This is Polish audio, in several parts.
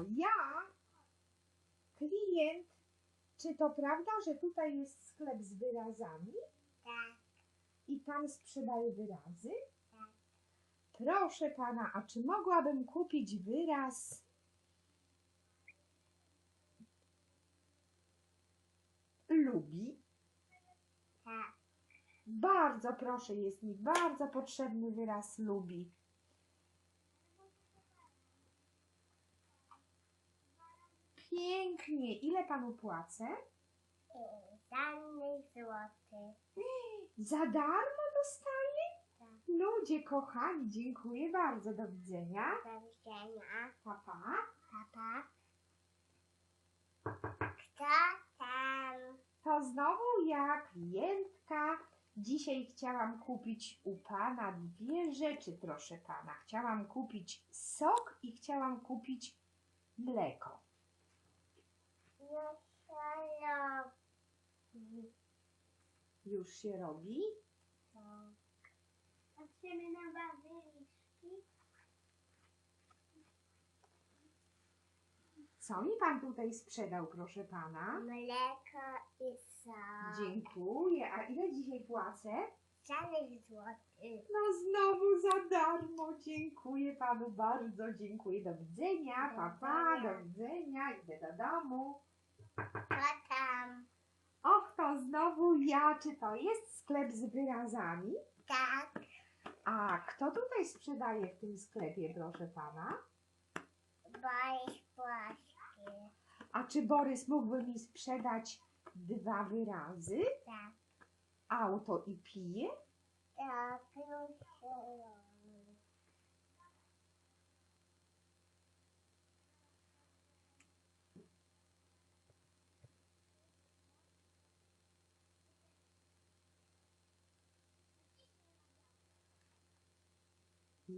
Ja, klient, czy to prawda, że tutaj jest sklep z wyrazami Tak, i pan sprzedaje wyrazy? tak. Proszę pana, a czy mogłabym kupić wyraz lubi? Tak. Bardzo proszę, jest mi bardzo potrzebny wyraz lubi. Pięknie. Ile panu płacę? Żadnych złotych. Za darmo dostaję? Tak. Ludzie kochani, dziękuję bardzo. Do widzenia. Do widzenia. Pa, pa. Papa. Kto tam? To znowu ja, klientka. Dzisiaj chciałam kupić u pana dwie rzeczy, proszę pana. Chciałam kupić sok i chciałam kupić mleko. Już się robi. Już się robi? Patrzymy na bazyliszki. Co mi pan tutaj sprzedał, proszę pana? Mleko i sok. Dziękuję. A ile dzisiaj płacę? Żadnych złotych. No znowu za darmo. Dziękuję panu bardzo. Dziękuję. Do widzenia. Do Pa, pa. Do widzenia. Idę do domu. Kto tam? Och, to znowu ja. Czy to jest sklep z wyrazami? Tak. A kto tutaj sprzedaje w tym sklepie, proszę pana? Boisz płaszki. A czy Borys mógłby mi sprzedać dwa wyrazy? Tak. Auto i pije? Tak, już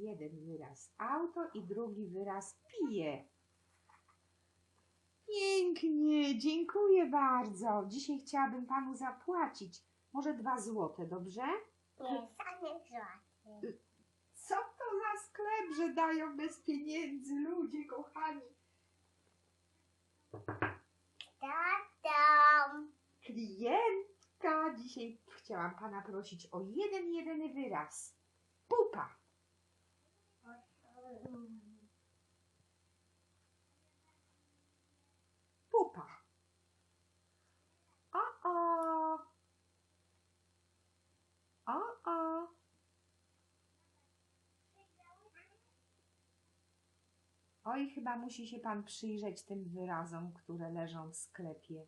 Jeden wyraz auto i drugi wyraz pije. Pięknie, dziękuję bardzo. Dzisiaj chciałabym panu zapłacić. Może dwa złote, dobrze? Nie, żadnych złotych. Co to za sklep, że dają bez pieniędzy ludzie kochani? Kto tam? Klientka, dzisiaj chciałam pana prosić o jeden, jedyny wyraz. Pupa. Pupa. O, o. O, o. Oj, chyba musi się pan przyjrzeć tym wyrazom, które leżą w sklepie.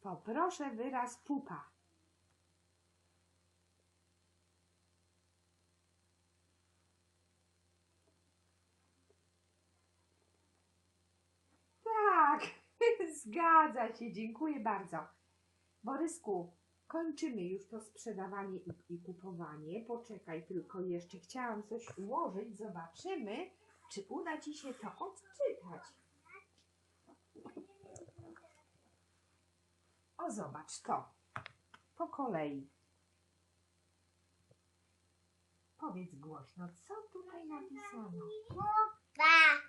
Poproszę wyraz pupa. Tak, zgadza się, dziękuję bardzo. Borysku, kończymy już to sprzedawanie i, kupowanie. Poczekaj tylko jeszcze, chciałam coś ułożyć, zobaczymy, czy uda Ci się to odczytać. O, zobacz to. Po kolei. Powiedz głośno, co tutaj napisano? Pupa.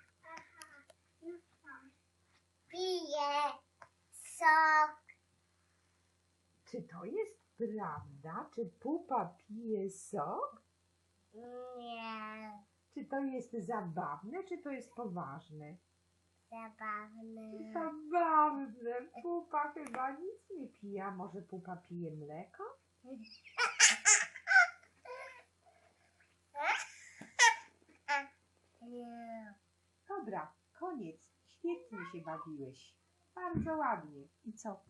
Pije sok. Czy to jest prawda? Czy pupa pije sok? Nie. Czy to jest zabawne, czy to jest poważne? Zabawny. Zabawne. Pupa chyba nic nie pije. A może pupa pije mleko? Nie. Dobra, koniec. Świetnie się bawiłeś. Bardzo ładnie. I co?